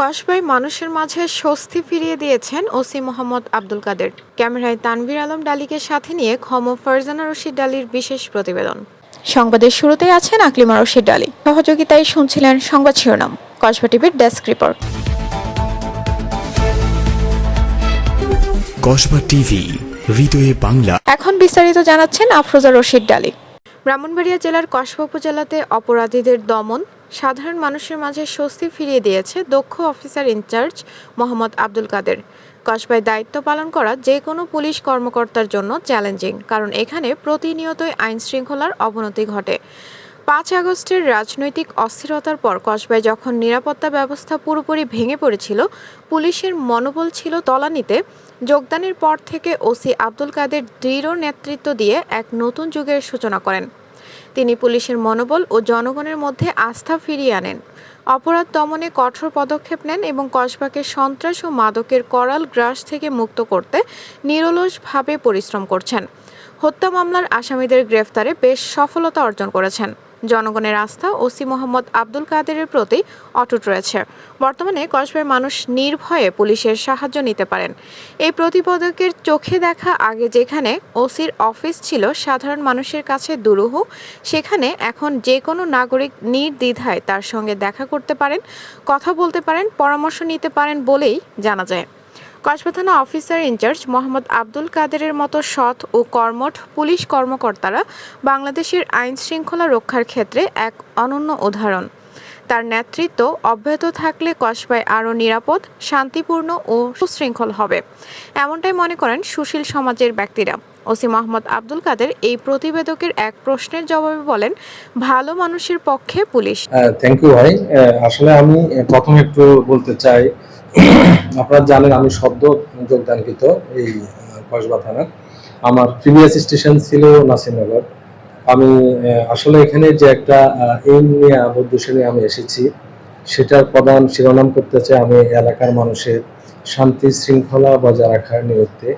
কসবাই মানুষের মাঝে স্বস্তি ফিরিয়ে দিয়েছেন ওসি মোহাম্মদ আব্দুল কাদের। ক্যামেরায় তানভীর আলম ডালিকে সাথে নিয়ে ক্ষম ফারজানা রশিদ ডালির বিশেষ প্রতিবেদন। সংবাদের শুরুতেই আছেন আকলিমা রশিদ ডালি। সহযোগিতায় শুনছিলেন সংবাদ শিরোনাম কসবা টিভির ডেস্ক রিপোর্ট। কসবা টিভি হৃদয়ে বাংলা। এখন বিস্তারিত জানাচ্ছেন আফরোজা রশিদ ডালি। ব্রাহ্মণবাড়িয়া জেলার কসবা উপজেলাতে অপরাধীদের দমন সাধারণ মানুষের মাঝে স্বস্তি ফিরিয়ে দিয়েছে দক্ষ অফিসার ইনচার্জ মোহাম্মদ আব্দুল কাদের। কসবায় দায়িত্ব পালন করা যে কোনো পুলিশ কর্মকর্তার জন্য চ্যালেঞ্জিং, কারণ এখানে প্রতিনিয়তই আইন শৃঙ্খলার অবনতি ঘটে। পাঁচ আগস্টের রাজনৈতিক অস্থিরতার পর কসবায় যখন নিরাপত্তা ব্যবস্থা পুরোপুরি ভেঙে পড়েছিল, পুলিশের মনোবল ছিল তলানিতে। যোগদানের পর থেকে ওসি আব্দুল কাদের দৃঢ় নেতৃত্ব দিয়ে এক নতুন যুগের সূচনা করেন। তিনি পুলিশের মনোবল ও জনগণের মধ্যে আস্থা ফিরিয়ে আনেন। অপরাধ দমনে কঠোর পদক্ষেপ নেন এবং কসবাকে সন্ত্রাস ও মাদকের করাল গ্রাস থেকে মুক্ত করতে নিরলসভাবে পরিশ্রম করছেন। হত্যা মামলার আসামিদের গ্রেফতারে বেশ সফলতা অর্জন করেছেন। জনগণের আস্থা ওসি মোহাম্মদ আব্দুল কাদেরের প্রতি অটুট রয়েছে। বর্তমানে কসবায় মানুষ নির্ভয়ে পুলিশের সাহায্য নিতে পারেন। এই প্রতিপদকের চোখে দেখা আগে যেখানে ওসির অফিস ছিল, সাধারণ মানুষের কাছে দুরূহ, সেখানে এখন যে কোনো নাগরিক নির্দ্বিধায় তার সঙ্গে দেখা করতে পারেন, কথা বলতে পারেন, পরামর্শ নিতে পারেন বলেই জানা যায়। কসবা থানা অফিসার ইনচার্জ মোহাম্মদ আব্দুল কাদেরের মতো সৎ ও কর্মঠ পুলিশ কর্মকর্তারা বাংলাদেশের আইন শৃঙ্খলা রক্ষার ক্ষেত্রে এক অনন্য উদাহরণ। তার নেতৃত্ব অব্যাহত থাকলে কসবায় আরও নিরাপদ, শান্তিপূর্ণ ও সুশৃঙ্খল হবে। এমনটাই মনে করেন সুশীল সমাজের ব্যক্তিরা। ওসি মোহাম্মদ আব্দুল কাদের এই প্রতিবেদকের এক প্রশ্নের জবাবে বলেন, ভালো মানুষের পক্ষে পুলিশ। থ্যাংক ইউ ভাই। আসলে আমি প্রথমে একটু বলতে চাই আপনারা জানেন আমি শব্দ যোগদানকৃত এই কসবা থানা আমার প্রিভিয়াস স্টেশন ছিল নাসিরনগর। আমি আসলে এখানে যে একটা এইম নিয়ে উদ্দেশ্য নিয়ে আমি এসেছি, সেটার প্রধান শিরোনাম করতে চাই আমি এলাকার মানুষের শান্তি শৃঙ্খলা বজায় রাখার নিমিত্তে।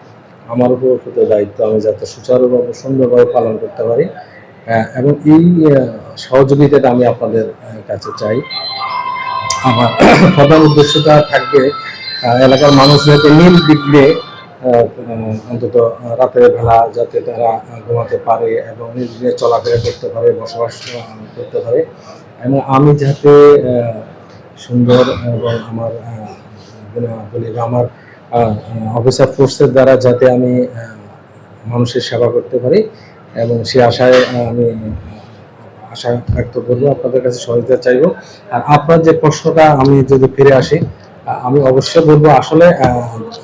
আমার উপর কত দায়িত্ব, আমি যাতে সুচারুভাবে, সুন্দরভাবে পালন করতে পারি। এবং এই সহযোগিতাটা আমি আপনাদের কাছে চাই। আমার প্রধান উদ্দেশ্যটা থাকবে এলাকার মানুষ যাতে নীল আহ, অন্তত রাতের বেলা যাতে তারা ঘুমাতে পারে এবং নির্বিঘ্নে চলাফেরা করতে পারে বসবাস করতে পারে। এবং আমি যাতে সুন্দর এবং আমার বলি আমার অফিসার ফোর্সের দ্বারা যাতে আমি মানুষের সেবা করতে পারি এবং সে আশায় আমি আশা ব্যক্ত করব, আপনাদের কাছে সহযোগিতা চাইব। আর আপনার যে প্রশ্নটা, আমি যদি ফিরে আসি আমি অবশ্যই বলব, আসলে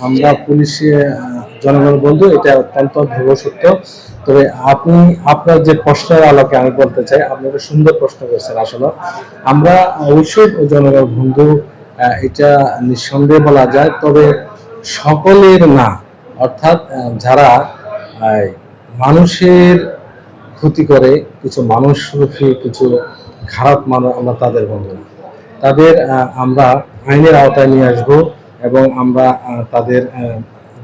আমরা পুলিশ জনগণ বন্ধু, এটা অত্যন্ত ধ্রুব সত্য। তবে আপনি, আপনার যে প্রশ্নের আলোকে আমি বলতে চাই, আপনি একটা সুন্দর প্রশ্ন করেছেন আসলে। আমরা অবশ্যই জনগণ বন্ধু এটা নিঃসন্দেহে বলা যায়, তবে সকলের না। অর্থাৎ যারা মানুষের ক্ষতি করে, কিছু মানুষ কিছু খারাপ মানুষ আমরা তাদের বন্ধু তাদের আমরা আইনের আওতায় নিয়ে আসব এবং আমরা তাদের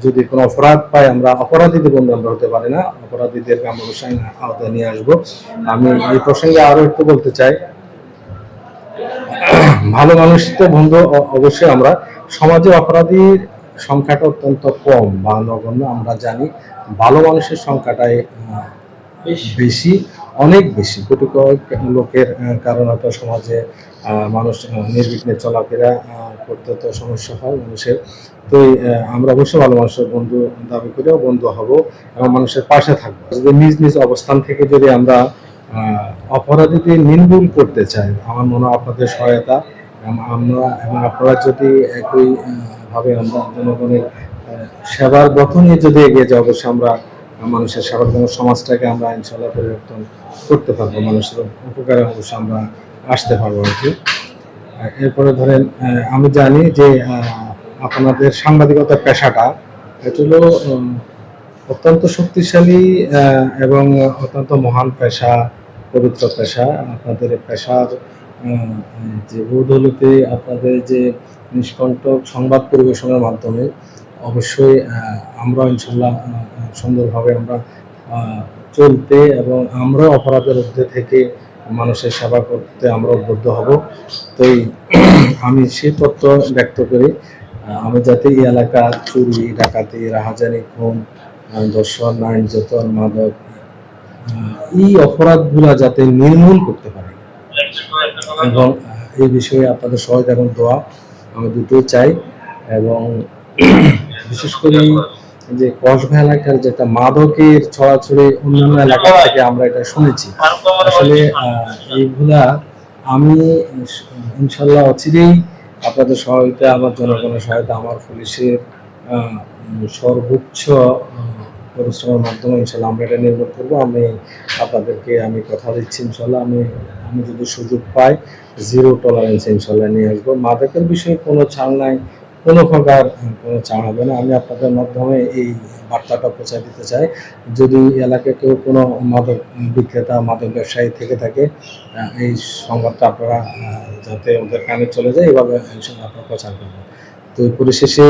যদি কোনো অপরাধ পাই, আমরা অপরাধীদের বন্ধু আমরা হতে পারি না। অপরাধীদেরকে আমরা আইনের আওতায় নিয়ে আসব। আমি এই প্রসঙ্গে আরও একটু বলতে চাই। ভালো মানুষ তো বন্ধু অবশ্যই আমরা। সমাজে অপরাধীর সংখ্যাটা অত্যন্ত কম বা নগণ্য আমরা জানি। ভালো মানুষের সংখ্যাটাই বেশি? অনেক বেশি। কোটি কয়েক লোকের কারণ হয়তো সমাজে মানুষ নির্বিঘ্নে চলাফেরা করতে তো সমস্যা হয় মানুষের। তো আমরা অবশ্যই ভালো মানুষের বন্ধু দাবি করেও বন্ধু হব এবং মানুষের পাশে থাকব। যদি নিজ নিজ অবস্থান থেকে যদি আমরা অপরাধীদের নির্মূল করতে চাই আমার মনে হয় আপনাদের সহায়তা আমরা এবং আপনারা যদি একই আহ, ভাবে আমরা জনগণের সেবার গঠনে যদি এগিয়ে অবশ্যই আমরা মানুষের জন্য সমাজটাকে আমরা ইনশাল্লাহ পরিবর্তন করতে পারব, মানুষের উপকারে অবশ্যই আমরা আসতে পারব আর কি। এরপরে ধরেন আমি জানি যে আপনাদের সাংবাদিকতা পেশাটা, এটা হলো অত্যন্ত শক্তিশালী এবং অত্যন্ত মহান পেশা, পবিত্র পেশা। আপনাদের পেশার যে বৌদলতে আপনাদের যে নিষ্কণ্টক সংবাদ পরিবেশনের মাধ্যমে, অবশ্যই আমরা ইনশাল্লাহ সুন্দরভাবে আমরা চলতে এবং আমরা অপরাধের মধ্যে থেকে মানুষের সেবা করতে আমরা উদ্বুদ্ধ হব। তো আমি সেই তথ্য ব্যক্ত করি আমি যাতে এই এলাকা চুরি, ডাকাতি, রাহাজানি, খুন দর্শন নির্যাতন মাদক এই অপরাধগুলা যাতে নির্মূল করতে পারে। এবং এই বিষয়ে আপনাদের সহায়তা এবং দোয়া আমি দুটোই চাই এবং বিশেষ করে যে কসবা এলাকার যেটা মাদকের ছড়াছড়ি অন্যান্য এলাকা থেকে আমরা এটা শুনেছি। আসলে এইগুলা আমি ইনশাল্লাহ অচিরেই আপনাদের সহায়তা আমার জনগণের সহায়তা আমার পুলিশের সর্বোচ্চ পরিশ্রমের মাধ্যমে ইনশাল্লাহ আমরা এটা নির্ভর করব। আমি আপনাদেরকে আমি কথা দিচ্ছি ইনশাল্লাহ আমি আমি যদি সুযোগ পাই জিরো টলারেন্স ইনশাল্লাহ নিয়ে আসব। মাদকের বিষয়ে কোনো ছাড় নাই। কোনো প্রকার কোনো ছাড় হবে না। আমি আপনাদের মাধ্যমে এই বার্তাটা পৌঁছে দিতে চাই। যদি এলাকায় কেউ কোনো মাদক বিক্রেতা, মাদক ব্যবসায়ী থেকে থাকে এই সংবাদটা আপনারা যাতে ওদের কানে চলে যায়, এভাবে আপনারা প্রচার করবেন তো পরিশেষে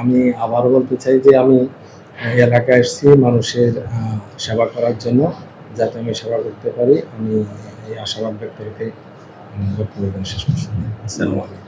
আমি আবার বলতে চাই যে আমি এলাকায় এসেছি মানুষের সেবা করার জন্য। যাতে আমি সেবা করতে পারি, আমি এই আশাবাদ ব্যক্ত রেখে বক্তব্য শেষ করছি। আসসালামু আলাইকুম।